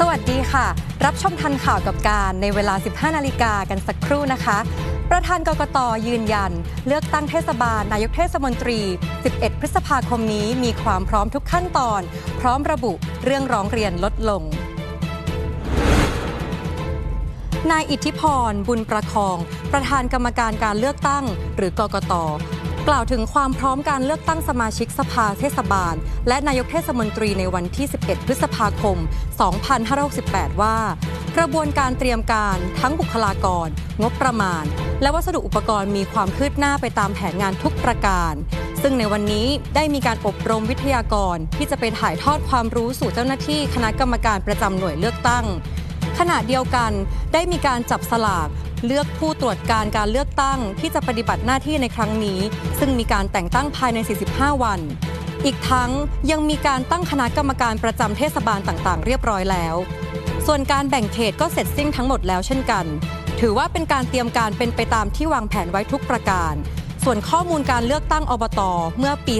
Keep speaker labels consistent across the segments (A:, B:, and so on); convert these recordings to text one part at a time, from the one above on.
A: สวัสดีค่ะ รับชมทันข่าวกับการในเวลา 15 นาฬิกากันสักครู่นะคะ ประธานกกตยืนยัน เลือกตั้งเทศบาล นายกเทศมนตรี 11 พฤษภาคมนี้มีความพร้อมทุกขั้นตอน พร้อมระบุเรื่องร้องเรียนลดลงนายอิทธิพร บุญประคอง ประธานกรรมการการเลือกตั้ง หรือกกต กล่าวถึงความพร้อมการเลือกตั้งสมาชิกสภาเทศบาล และนายกเทศมนตรีในวันที่ 11 พฤษภาคม 2568 ว่า กระบวนการเตรียมการทั้งบุคลากร งบประมาณ และวัสดุอุปกรณ์มีความคืบหน้าไปตามแผนงานทุกประการ ซึ่งในวันนี้ได้มีการอบรมวิทยากรที่จะไปถ่ายทอดความรู้สู่เจ้าหน้าที่คณะกรรมการประจำหน่วยเลือกตั้งขณะเดียวกันได้มีการจับสลาก เลือกผู้ตรวจการการเลือกตั้งที่จะปฏิบัติหน้าที่ในครั้งนี้ ซึ่งมีการแต่งตั้งภายใน 45 วัน อีกทั้งยังมีการตั้งคณะกรรมการประจำเทศบาลต่างๆ เรียบร้อยแล้ว ส่วนการแบ่งเขตก็เสร็จสิ้นทั้งหมดแล้วเช่นกัน ถือว่าเป็นการเตรียมการเป็นไปตามที่วางแผนไว้ทุกประการ ส่วนข้อมูลการเลือกตั้งอบต เมื่อปี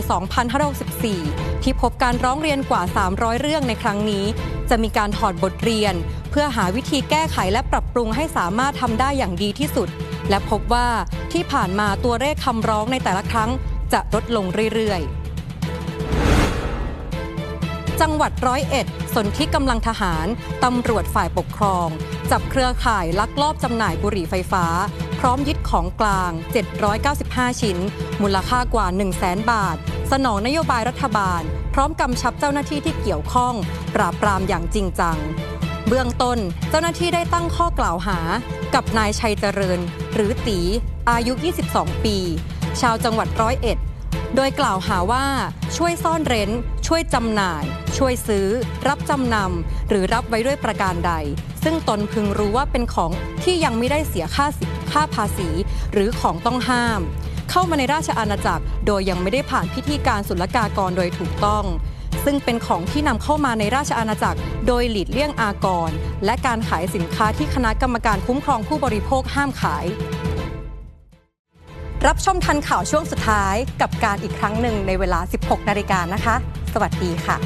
A: 2564 ที่พบการร้องเรียนกว่า 300 เรื่องในครั้งนี้ จะมีการถอดบทเรียน เพื่อหาวิธีแก้ไขและปรับปรุงให้สามารถทำได้อย่างดีที่สุด และพบว่าที่ผ่านมาตัวเลขคำร้องในแต่ละครั้ง จะลดลงเรื่อยๆ จังหวัดร้อยเอ็ดสนที่กำลังทหารตำรวจฝ่ายปกครอง จับเครือข่ายลักลอบจำหน่ายบุหรี่ไฟฟ้า พร้อมยึดของกลาง 795 ชิ้น มูลค่ากว่า 1 0 0 0 0แบาท สนองนโยบายรัฐบาล พร้อมกำชับเจ้าหน้าที่ที่เกี่ยวข้อง ปราบปรามอย่างจริงจัง เบื้องต้นเจ้าหน้าที่ได้ตั้งข้อกล่าวหา กับนายชัยเจริญ หรือตี อายุ 22 ปี ชาวจังหวัดร้อยเอ็ดโดยกล่าวหาว่าช่วยซ่อนเร้น ช่วยจำหน่าย ช่วยซื้อ รับจำนำหรือรับไว้ด้วยประการใด ซึ่งตนพึงรู้ว่าเป็นของที่ยังไม่ได้เสียค่าสิค่าภาษี หรือของต้องห้าม เข้ามาในราชอาณาจักร โดยยังไม่ได้ผ่านพิธีการศุลกากรโดยถูกต้อง ซึ่งเป็นของที่นำเข้ามาในราชอาณาจักร โดยหลีกเลี่ยงอากร และการขายสินค้าที่คณะกรรมการคุ้มครองผู้บริโภคห้ามขาย รับชมทันข่าวช่วงสุดท้ายกับการอีกครั้งหนึ่งในเวลา 16 นาฬิกานะคะ สวัสดีค่ะ